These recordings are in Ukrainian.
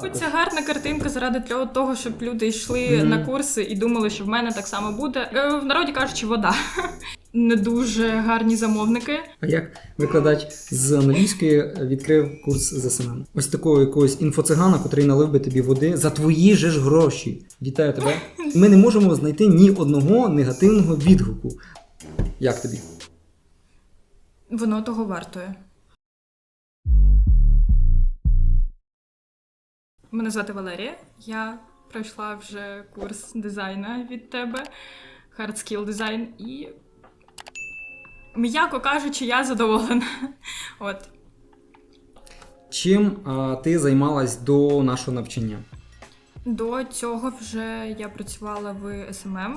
Це гарна картинка заради для того, щоб люди йшли Мгм. на курси і думали, що в мене так само буде. Е, В народі кажучи, вода. Не дуже гарні замовники. А як викладач з англійської відкрив курс з СММ? Ось такого якогось інфоцигана, котрий налив би тобі води за твої же ж гроші. Вітаю тебе. Ми не можемо знайти ні одного негативного відгуку. Як тобі? Воно того вартує. Мене звати Валерія. Я пройшла вже курс дизайну від тебе, Hard Skill Design, і, м'яко кажучи, я задоволена. От. Чим а, ти займалась до нашого навчання? До цього вже я працювала в SMM,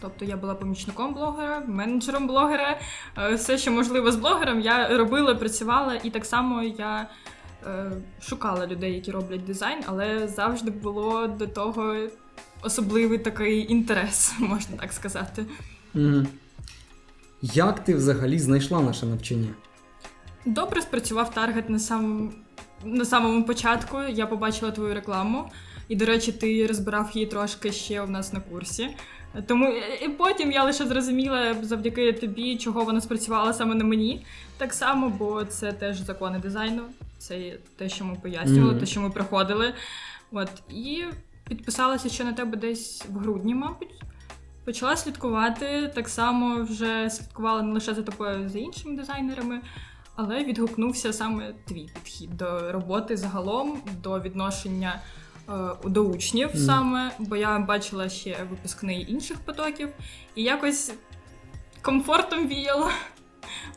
тобто я була помічником блогера, менеджером блогера. Е, Все, що можливо з блогером, я робила, працювала, і так само я шукала людей, які роблять дизайн, але завжди було до того особливий такий інтерес, можна так сказати. Mm. Як ти взагалі знайшла наше навчання? Добре спрацював таргет на самому, на самому початку. Я побачила твою рекламу, і, до речі, ти розбирав її трошки ще у нас на курсі. Тому і потім я лише зрозуміла завдяки тобі, чого вона спрацювала саме на мені. Так само, бо це теж закони дизайну, це те, що ми пояснювали, Мгм. те, що ми проходили. От і підписалася ще на тебе десь в грудні, мабуть. Почала слідкувати. Так само вже слідкувала не лише за тобою, за іншими дизайнерами. Але відгукнувся саме твій підхід до роботи загалом, до відношення е, до учнів Мгм. саме, бо я бачила ще випускний інших потоків, і якось комфортом віяло.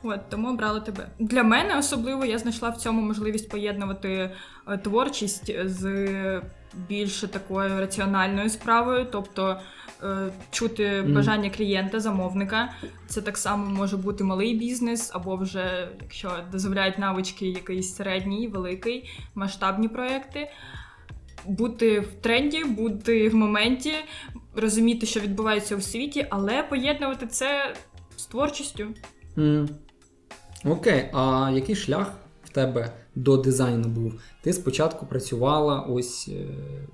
От, тому обрала тебе. Для мене особливо я знайшла в цьому можливість поєднувати е, творчість з більш такою раціональною справою, тобто е, чути бажання клієнта, замовника. Це так само може бути малий бізнес, або вже, якщо дозволяють навички, якийсь середній, великий, масштабні проекти. Бути в тренді, бути в моменті, розуміти, що відбувається у світі, але поєднувати це з творчістю. М. Окей, а який шлях в тебе до дизайну був? Ти спочатку працювала ось е,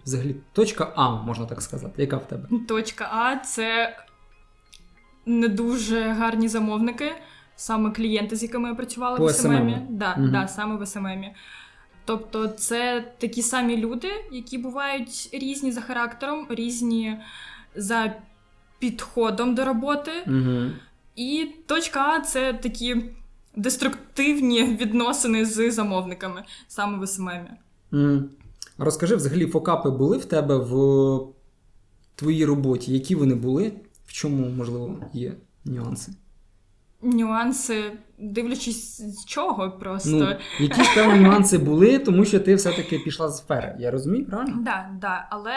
взагалі точка А, можна так сказати. Яка в тебе? Точка А це не дуже гарні замовники, саме клієнти, з якими я працювала По в СММі. SMM. Да, Мгм. да, саме в СММі. Тобто, це такі самі люди, які бувають різні за характером, різні за підходом до роботи. Угу. І точка А це такі деструктивні відносини з замовниками, саме в СММі. М. Розкажи, взагалі, фокапи були в тебе в твоїй роботі? Які вони були? В чому, можливо, є нюанси? Нюанси, дивлячись з чого просто. Ну, якісь певні нюанси були, тому що ти все-таки пішла з сфери. Я розумію, правильно? Да, да, але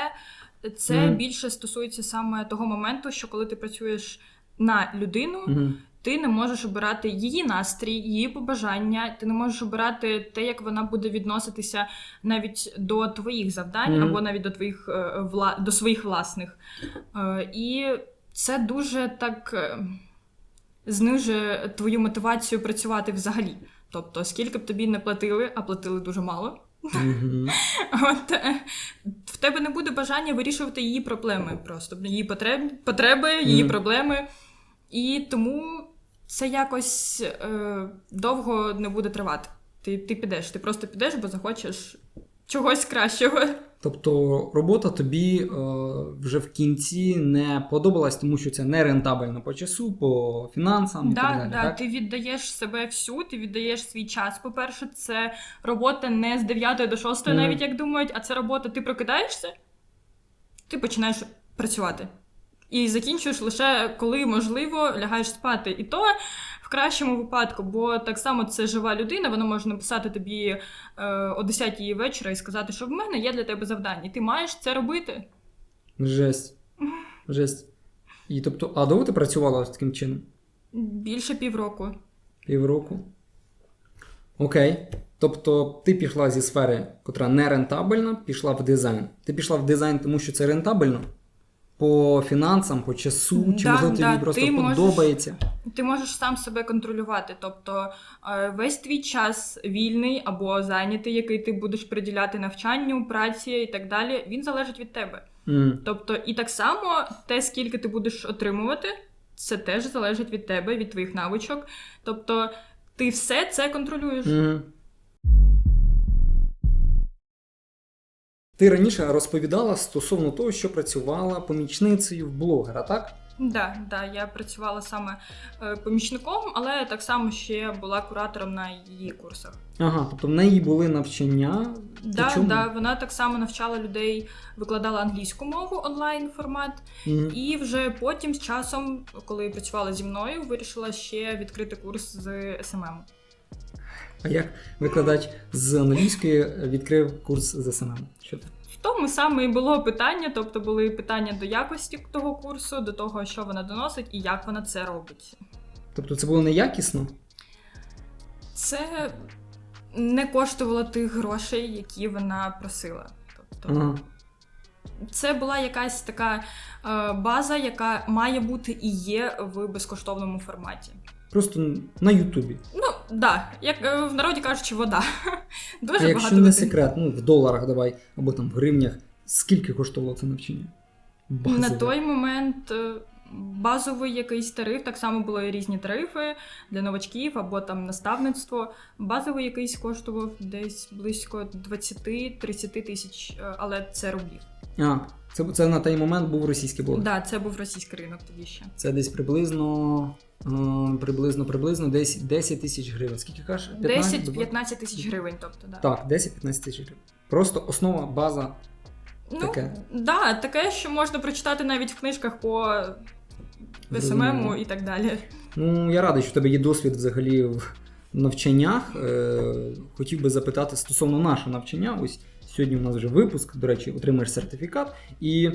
це Мгм. більше стосується саме того моменту, що коли ти працюєш на людину, Угу. ти не можеш обирати її настрій, її побажання, ти не можеш обирати те, як вона буде відноситися навіть до твоїх завдань, Мгм. або навіть до твоїх е, до своїх власних. Е, І це дуже так е, знижує твою мотивацію працювати взагалі. Тобто, скільки б тобі не платили, а платили дуже мало. От е, в тебе не буде бажання вирішувати її проблеми просто її потреб, потреби, її проблеми. І тому це якось е, довго не буде тривати. Ти, ти підеш, ти просто підеш, бо захочеш чогось кращого. Тобто робота тобі е, вже в кінці не подобалась, тому що це не рентабельно по часу, по фінансам і так далі. да, так? ти віддаєш себе всю, ти віддаєш свій час. По-перше, це робота не з 9 до 6, Мгм. навіть як думають, а це робота, ти прокидаєшся, ти починаєш працювати. І закінчуєш лише коли можливо лягаєш спати. І то в кращому випадку, бо так само це жива людина, вона може написати тобі е, о 10 вечора і сказати, що в мене є для тебе завдання. І ти маєш це робити. Жесть. Жесть. І тобто, а довго ти працювала таким чином? Більше півроку. Півроку. Окей. Тобто ти пішла зі сфери, котра не рентабельна, пішла в дизайн. Ти пішла в дизайн, тому що це рентабельно? По фінансам, по часу, чи Да, можливо тобі да, просто ти можеш- подобається? Ти можеш сам себе контролювати, тобто е, весь твій час вільний або зайнятий, який ти будеш приділяти навчанню, праці і так далі, він залежить від тебе. М. Тобто, і так само те, скільки ти будеш отримувати, це теж залежить від тебе, від твоїх навичок. Тобто, ти все це контролюєш. Мгм. Ти раніше розповідала стосовно того, що працювала помічницею в блогера, так? Да, да, я працювала саме е, помічником, але так само ще була куратором на її курсах. Ага, тобто в неї були навчання. Да, да, вона так само навчала людей, викладала англійську мову онлайн формат. Мгм. І вже потім з часом, коли працювала зі мною, вирішила ще відкрити курс з СММ. А як викладач з англійської відкрив курс з СММ? Що ти? В тому саме і було питання, тобто були питання до якості того курсу, до того, що вона доносить і як вона це робить. Тобто це було неякісно? Це не коштувало тих грошей, які вона просила. Тобто, Ага. це була якась така е, база, яка має бути і є в безкоштовному форматі. Просто на Ютубі. Ну, да, як е, в народі кажучи, вода. Дуже А якщо багато не води. секрет, ну в доларах давай, або там в гривнях, скільки коштувало це навчання? На той момент е, базовий якийсь тариф, так само були різні тарифи для новачків або там наставництво. Базовий якийсь коштував десь близько 20-30 тисяч, е, але це рублів. А, це, це на той момент був російський блог. Так, да, це був російський ринок тоді ще. Це десь приблизно. е, Приблизно, приблизно десь 10 тисяч гривень. Скільки кажеш? 15? 10-15 тисяч гривень, тобто, да. Так, 10-15 тисяч гривень. Просто основа, база. Ну, таке. Да, таке, що можна прочитати навіть в книжках по Зрозуміло. СММу і так далі. Ну, я радий, що в тебе є досвід взагалі в навчаннях. Е, хотів би запитати стосовно нашого навчання. Ось сьогодні у нас вже випуск, до речі, отримаєш сертифікат. І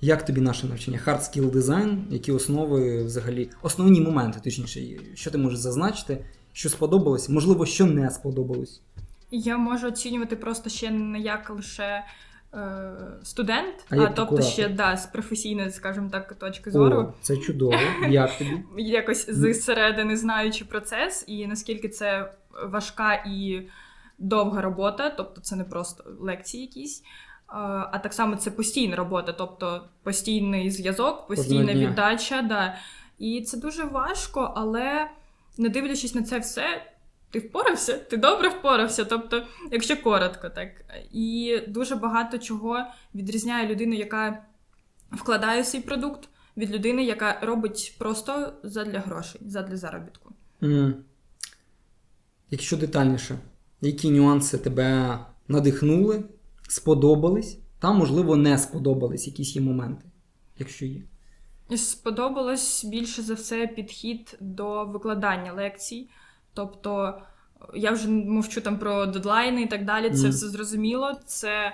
як тобі наше навчання? Hard Skill Design, які основи взагалі, основні моменти, точніше, що ти можеш зазначити, що сподобалось, можливо, що не сподобалось. Я можу оцінювати просто ще не як лише е, студент, А а, тобто куратор? ще да, з професійної, скажімо так, точки зору. О, це чудово. Як тобі? Якось зсередини знаючи процес, і наскільки це важка і довга робота, тобто це не просто лекції якісь. А так само це постійна робота, тобто постійний зв'язок, постійна віддача. Да. І це дуже важко, але не дивлячись на це все, ти впорався, ти добре впорався. Тобто, якщо коротко, так. І дуже багато чого відрізняє людину, яка вкладає свій продукт, від людини, яка робить просто задля грошей, задля заробітку. М. Якщо детальніше, які нюанси тебе надихнули, сподобались, там, можливо, не сподобались якісь є моменти, якщо є. Сподобалось більше за все підхід до викладання лекцій. Тобто, я вже мовчу там про дедлайни і так далі. Це Мгм. все зрозуміло. Це е,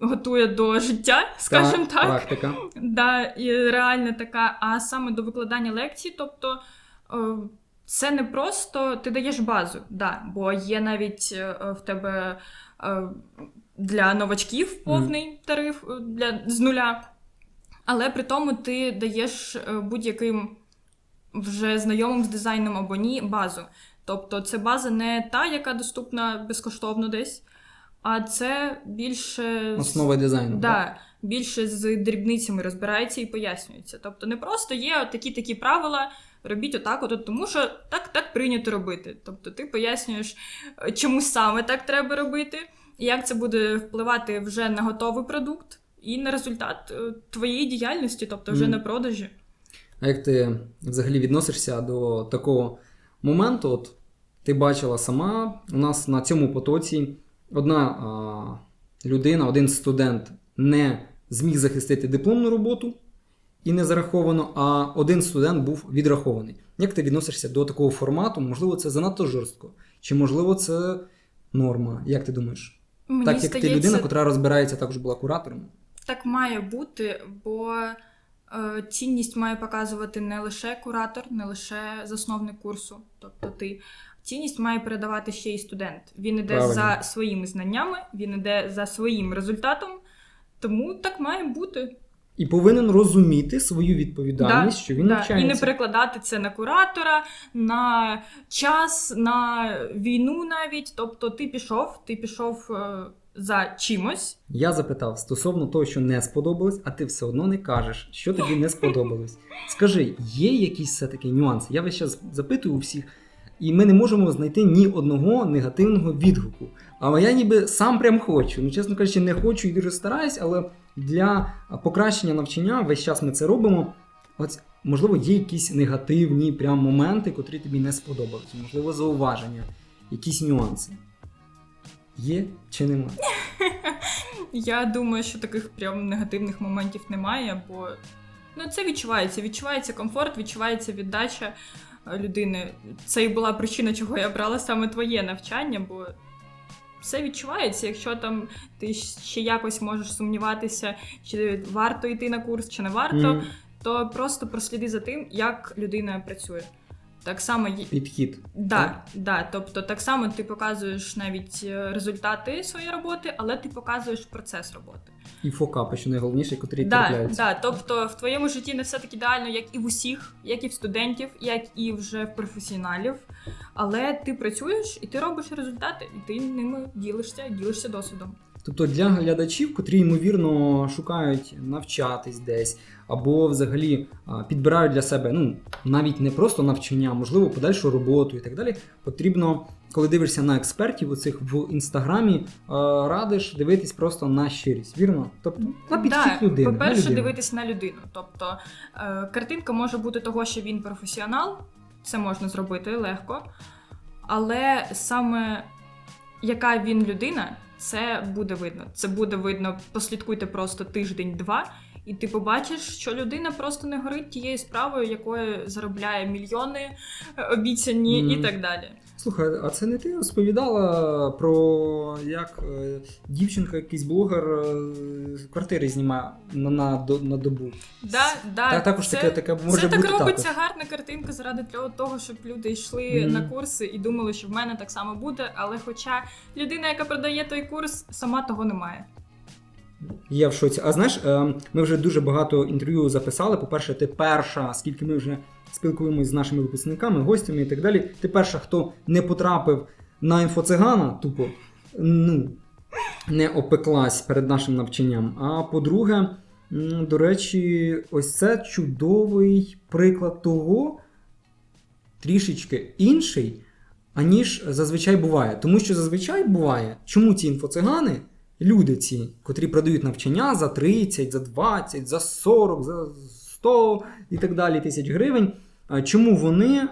готує до життя, скажімо так. Практика. Да, і реальна така, а саме до викладання лекцій, тобто е, це не просто ти даєш базу, да, бо є навіть е, в тебе е, для новачків повний тариф е, для, з нуля, але при тому ти даєш будь-яким вже знайомим з дизайном або ні базу. Тобто це база не та, яка доступна безкоштовно десь, а це більше Основа дизайну. так? Да, більше з дрібницями розбирається і пояснюється. Тобто не просто є такі такі правила, робіть отак, от, тому що так, так прийнято робити. Тобто ти пояснюєш, е, чому саме так треба робити, і як це буде впливати вже на готовий продукт і на результат е, твоєї діяльності, тобто вже Мгм. на продажі. А як ти взагалі відносишся до такого моменту? От ти бачила сама, у нас на цьому потоці одна а, людина, один студент не зміг захистити дипломну роботу і не зараховано, а один студент був відрахований. Як ти відносишся до такого формату? Можливо, це занадто жорстко, чи можливо це норма? Як ти думаєш? Мені так як здається, ти людина, яка розбирається, також була куратором. Так має бути, бо е, цінність має показувати не лише куратор, не лише засновник курсу, тобто ти. Цінність має передавати ще й студент. Він іде Правильно. за своїми знаннями, він іде за своїм результатом, тому так має бути. І повинен розуміти свою відповідальність, що він Да, навчається. І не перекладати це на куратора, на час, на війну навіть. Тобто ти пішов, ти пішов е, за чимось. Я запитав стосовно того, що не сподобалось, а ти все одно не кажеш, що тобі не сподобалось. Скажи, є якісь все-таки нюанси? Я весь час запитую у всіх, і ми не можемо знайти ні одного негативного відгуку. А я ніби сам прям хочу. Ну, чесно кажучи, не хочу і дуже стараюсь, але для покращення навчання весь час ми це робимо. От, можливо, є якісь негативні прям моменти, котрі тобі не сподобались, можливо, зауваження, якісь нюанси. Є чи немає? Я думаю, що таких прям негативних моментів немає, бо ну, це відчувається. Відчувається комфорт, відчувається віддача е, людини. Це і була причина, чого я брала саме твоє навчання, бо все відчувається. Якщо там ти ще якось можеш сумніватися, чи варто йти на курс, чи не варто, mm. то просто просліди за тим, як людина працює. Так само Підхід. Да, да, тобто так само ти показуєш навіть е, результати своєї роботи, але ти показуєш процес роботи. І фокапи, що найголовніше, котрі Да, трапляються. да, тобто в твоєму житті не все так ідеально, як і в усіх, як і в студентів, як і вже в професіоналів. Але ти працюєш і ти робиш результати, і ти ними ділишся, ділишся досвідом. Тобто для глядачів, котрі ймовірно шукають навчатись десь, або взагалі підбирають для себе ну навіть не просто навчання, а можливо подальшу роботу і так далі. Потрібно, коли дивишся на експертів оцих в інстаграмі, радиш дивитись просто на щирість, вірно? Тобто на підхід Да, людини. По-перше, дивитись на людину. Тобто е, картинка може бути того, що він професіонал, це можна зробити легко. Але саме яка він людина, це буде видно. Це буде видно, послідкуйте просто тиждень-два, і ти побачиш, що людина просто не горить тією справою, якою заробляє мільйони е, обіцяні Мгм. і так далі. Слухай, а це не ти розповідала про як е, дівчинка, якийсь блогер е, квартири знімає на, на, на добу. Да, да, Та, також це- таке, таке може це бути так робиться також. гарна картинка заради того- того, щоб люди йшли Мгм. на курси і думали, що в мене так само буде. Але хоча людина, яка продає той курс, сама того не має. Я в шоці. А знаєш, е, ми вже дуже багато інтерв'ю записали. По-перше, ти перша, скільки ми вже спілкуємось з нашими випускниками, гостями і так далі. Ти перша, хто не потрапив на інфоцигана, тупо ну, не опеклась перед нашим навчанням. А по-друге, до речі, ось це чудовий приклад того, трішечки інший, аніж зазвичай буває. Тому що зазвичай буває, чому ці інфоцигани, люди ці, котрі продають навчання за 30, за 20, за 40, за 100 і так далі тисяч гривень, чому вони.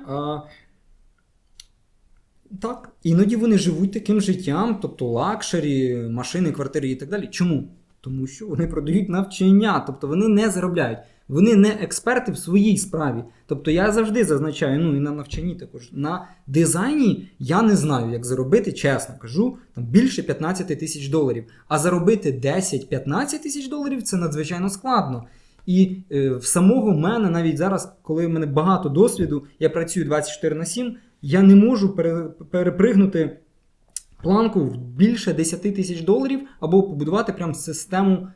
Так, іноді вони живуть таким життям, тобто лакшері, машини, квартири і так далі. Чому? Тому що вони продають навчання, тобто вони не заробляють. Вони не експерти в своїй справі. Тобто я завжди зазначаю, ну і на навчанні також. На дизайні я не знаю, як заробити, чесно кажу, там більше 15 тисяч доларів. А заробити 10-15 тисяч доларів це надзвичайно складно. І е, в самого мене навіть зараз, коли в мене багато досвіду, я працюю 24 на 7, я не можу пере, перепригнути планку в більше 10 тисяч доларів або побудувати прям систему е,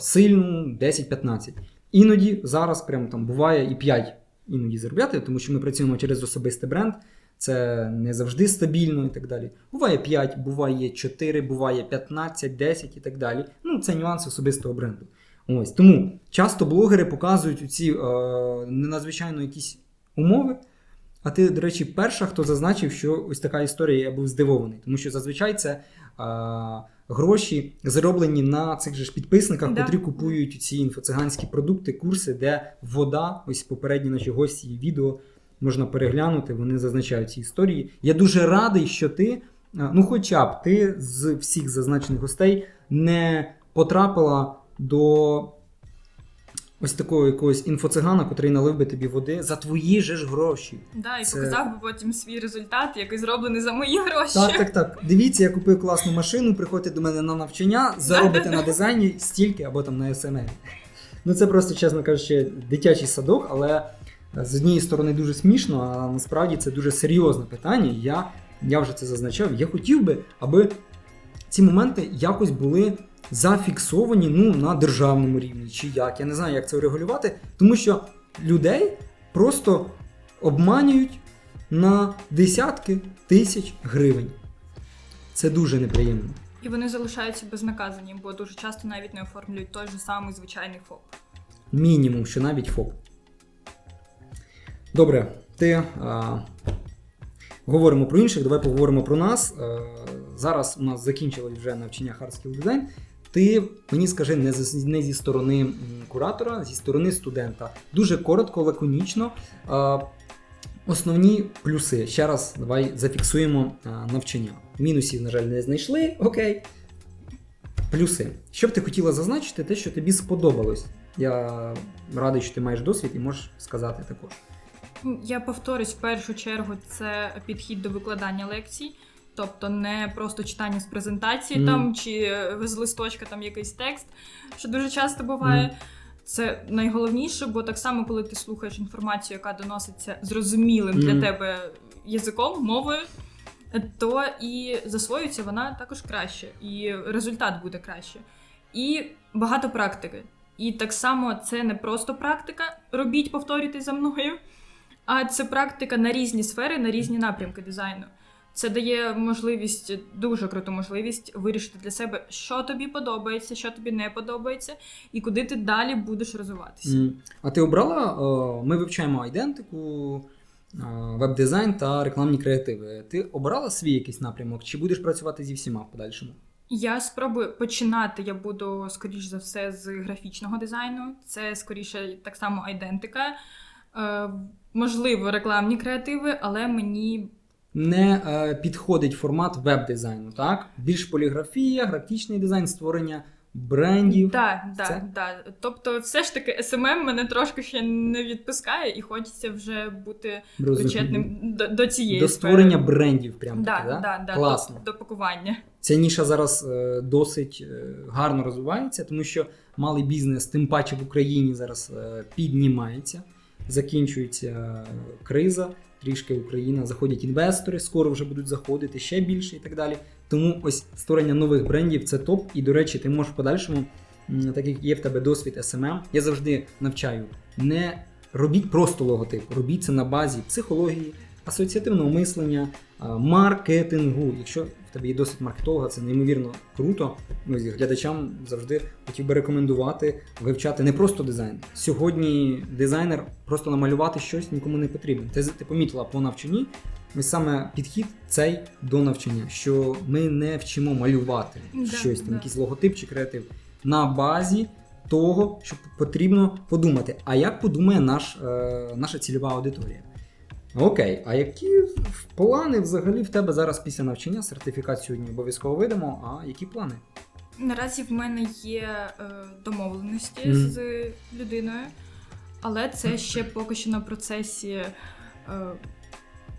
сильну 10-15. Іноді зараз прям там буває і 5 іноді заробляти, тому що ми працюємо через особистий бренд. Це не завжди стабільно і так далі. Буває 5, буває 4, буває 15, 10 і так далі. Ну, це нюанси особистого бренду. Ось тому часто блогери показують ці е, ненадзвичайно якісь умови. А ти, до речі, перша, хто зазначив, що ось така історія, я був здивований. Тому що зазвичай це е, гроші зароблені на цих же ж підписниках, Да. котрі купують ці інфоциганські продукти, курси, де вода, ось попередні наші гості і відео можна переглянути, вони зазначають ці історії. Я дуже радий, що ти, е, ну хоча б ти з всіх зазначених гостей не потрапила до ось такого якогось інфоцигана, котрий налив би тобі води за твої же ж гроші. Да, і Це- показав би потім свій результат, який зроблений за мої гроші. Так, так, так. Дивіться, я купив класну машину, приходьте до мене на навчання, заробите на дизайні стільки або там на SMM. Ну це просто, чесно кажучи, дитячий садок, але з однієї сторони дуже смішно, а насправді це дуже серйозне питання. Я, я вже це зазначав. Я хотів би, аби ці моменти якось були зафіксовані ну, на державному рівні, чи як. Я не знаю, як це регулювати, тому що людей просто обманюють на десятки тисяч гривень. Це дуже неприємно. І вони залишаються безнаказані, бо дуже часто навіть не оформлюють той же самий звичайний ФОП. Мінімум, що навіть ФОП. Добре, ти а, говоримо про інших, давай поговоримо про нас. А, зараз у нас закінчилось вже навчання Hard Skill Design. Ти мені скажи не, з, не зі сторони куратора, зі сторони студента. Дуже коротко, лаконічно. Основні плюси. Ще раз давай зафіксуємо навчання. Мінусів, на жаль, не знайшли. Окей. Плюси. Що б ти хотіла зазначити, те, що тобі сподобалось. Я радий, що ти маєш досвід і можеш сказати також. Я повторюсь, в першу чергу це підхід до викладання лекцій. Тобто не просто читання з презентації Мгм. там чи е, з листочка там якийсь текст, що дуже часто буває. Мгм. Це найголовніше, бо так само, коли ти слухаєш інформацію, яка доноситься зрозумілим для тебе язиком, мовою, то і засвоюється вона також краще, і результат буде краще. І багато практики. І так само це не просто практика, робіть, повторюйте за мною, а це практика на різні сфери, на різні напрямки дизайну. Це дає можливість, дуже круту можливість вирішити для себе, що тобі подобається, що тобі не подобається, і куди ти далі будеш розвиватися. А ти обрала? Ми вивчаємо айдентику, о, веб-дизайн та рекламні креативи. Ти обрала свій якийсь напрямок, чи будеш працювати зі всіма в подальшому? Я спробую починати. Я буду скоріш за все з графічного дизайну. Це скоріше так само айдентика. Е, можливо, рекламні креативи, але мені Не е, підходить формат веб-дизайну, так? Більш поліграфія, графічний дизайн, створення брендів. Да, да, да. Тобто, все ж таки, SMM мене трошки ще не відпускає, і хочеться вже бути Розумію. причетним до, до цієї До сфери. створення брендів, прям да, таки, да? да, да, Класно. До, до пакування. Ця ніша зараз е, досить е, гарно розвивається, тому що малий бізнес, тим паче в Україні зараз е, піднімається, закінчується криза, трішки Україна, заходять інвестори, скоро вже будуть заходити ще більше і так далі. Тому ось створення нових брендів це топ. І, до речі, ти можеш в подальшому, так як є в тебе досвід SMM, я завжди навчаю, не робіть просто логотип, робіть це на базі психології, асоціативного мислення, маркетингу. Якщо в тебе є досвід маркетолога, це неймовірно круто. Ну, і глядачам завжди хотів би рекомендувати вивчати не просто дизайн. Сьогодні дизайнер просто намалювати щось нікому не потрібен. Ти, ти помітила по навчанні. Ось саме підхід цей до навчання, що ми не вчимо малювати Да, щось, там, да. якийсь логотип чи креатив на базі того, що потрібно подумати. А як подумає наш, е, наша цільова аудиторія? Окей, а які плани взагалі в тебе зараз після навчання? Сертифікат сьогодні обов'язково видамо. А які плани? Наразі в мене є е, домовленості Мгм. з людиною, але це ще поки що на процесі е,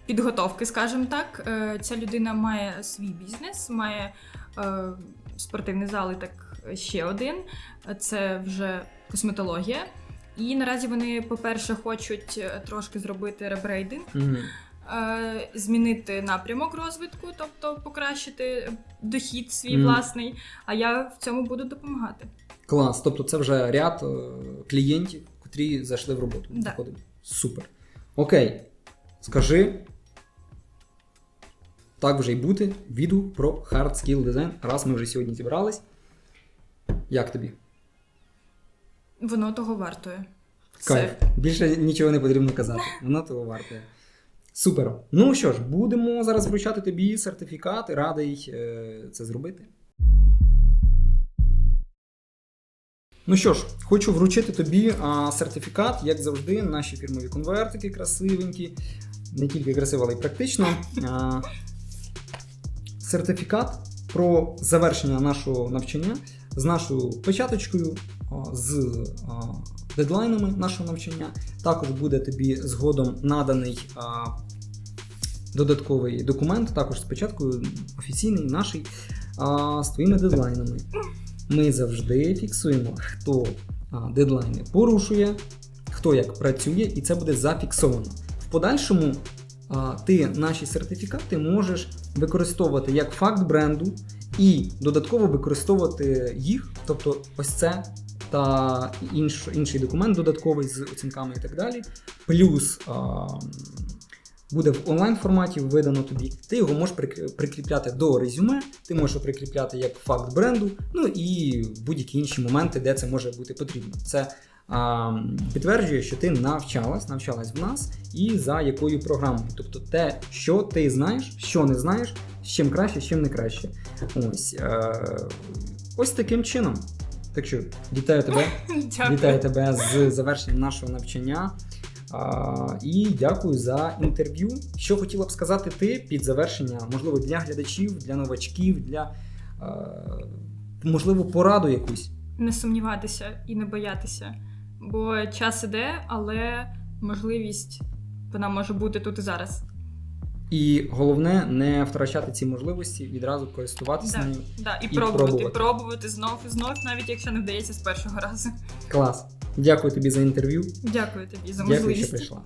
підготовки, скажімо так. Е, ця людина має свій бізнес, має е, спортивний зал і так ще один. Це вже косметологія. І наразі вони, по-перше, хочуть е, трошки зробити ребрейдинг. Е, змінити напрямок розвитку, тобто покращити дохід свій Мгм. власний. А я в цьому буду допомагати. Клас. Тобто це вже ряд е, клієнтів, котрі зайшли в роботу. Да. Супер. Окей. Скажи. Так вже й бути. Віду про hard skill design, раз ми вже сьогодні зібрались. Як тобі? Воно того вартує. Кайф. Більше нічого не потрібно казати. Воно того варте. Супер. Ну що ж, будемо зараз вручати тобі сертифікат. Радий е, це зробити. Ну що ж, хочу вручити тобі а, сертифікат, як завжди, наші фірмові конвертики красивенькі. Не тільки красиво, але й практично. А, сертифікат про завершення нашого навчання з нашою печаточкою, з дедлайнами нашого навчання. Також буде тобі згодом наданий додатковий документ, також з печаткою офіційний наший, а, з твоїми дедлайнами. Ми завжди фіксуємо, хто дедлайни порушує, хто як працює, і це буде зафіксовано. В подальшому ти наші сертифікати можеш використовувати як факт бренду і додатково використовувати їх, тобто ось це та інш, інший документ додатковий з оцінками і так далі. Плюс а, буде в онлайн форматі видано тобі. Ти його можеш прикріпляти до резюме, ти можеш його прикріпляти як факт бренду, ну і будь-які інші моменти, де це може бути потрібно. Це підтверджує, що ти навчалась, навчалась в нас і за якою програмою. Тобто те, що ти знаєш, що не знаєш, з чим краще, з чим не краще. Ось, е, ось таким чином. Так що вітаю тебе. Дякую. Вітаю тебе з завершенням нашого навчання. А, і дякую за інтерв'ю. Що хотіла б сказати ти під завершення, можливо, для глядачів, для новачків, для а, можливо, пораду якусь. Не сумніватися і не боятися. Бо час іде, але можливість вона може бути тут і зараз. І головне не втрачати ці можливості, відразу користуватися Да. нею. Да, і, І пробувати, пробувати. пробувати знов і знов, навіть якщо не вдається з першого разу. Клас. Дякую тобі за інтерв'ю. Дякую тобі за Дякую, що можливість. прийшла.